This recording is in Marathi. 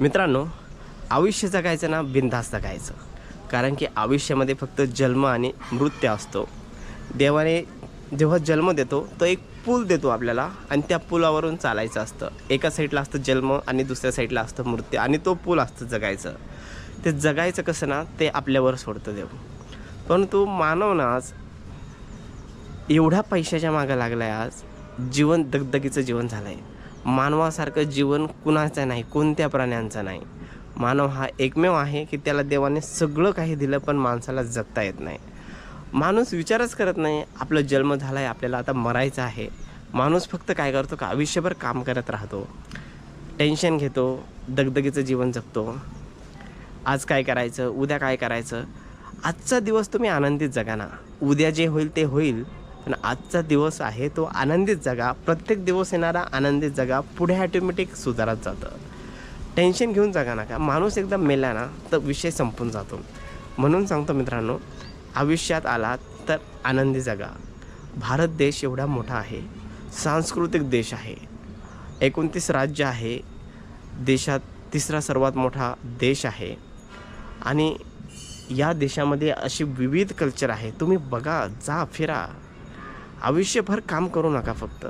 मित्रांनो आयुष्य जगायचं ना बिनधास्त जगायचं कारण की आयुष्यामध्ये फक्त जन्म आणि मृत्यू असतो. देवाने जेव्हा जन्म देतो तो एक पूल देतो आपल्याला आणि त्या पुलावरून चालायचं असतं. एका साईडला असतं जन्म आणि दुसऱ्या साईडला असतं मृत्यू आणि तो पूल असतं जगायचं. ते जगायचं कसं ना ते आपल्यावर सोडतं देव. परंतु मानव ना आज एवढ्या पैशाच्या मागं लागला आहे आज जीवन दगदगीचं जीवन झालं आहे मानवासारखं जीवन कुणाचं नाही कोणत्या प्राण्यांचं नाही. मानव हा एकमेव आहे की त्याला देवाने सगळं काही दिलं पण माणसाला जगता येत नाही. माणूस विचारच करत नाही आपलं जन्म झाला आहे आपल्याला आता मरायचं आहे. माणूस फक्त काय करतो का आयुष्यभर काम करत राहतो. टेन्शन घेतो दगदगीचं जीवन जगतो. आज काय करायचं उद्या काय करायचं? आजचा दिवस तुम्ही आनंदीत जगा ना. उद्या जे होईल ते होईल. पण आजचा दिवस आहे तो आनंदीत जगा. प्रत्येक दिवस येणारा आनंदीत जगा. पुढे ॲटोमॅटिक सुधारत जातं. टेन्शन घेऊन जगा नका. माणूस एकदा मेला ना तर विषय संपून जातो. म्हणून सांगतो मित्रांनो आयुष्यात आलात तर आनंदी जगा. भारत देश एवढा मोठा आहे. सांस्कृतिक देश आहे. एकोणतीस राज्य आहे. देशात तिसरा सर्वात मोठा देश आहे. आणि या देशामध्ये अशी विविध कल्चर आहे. तुम्ही बघा जा फिरा. आयुष्यभर काम करू नका फक्त.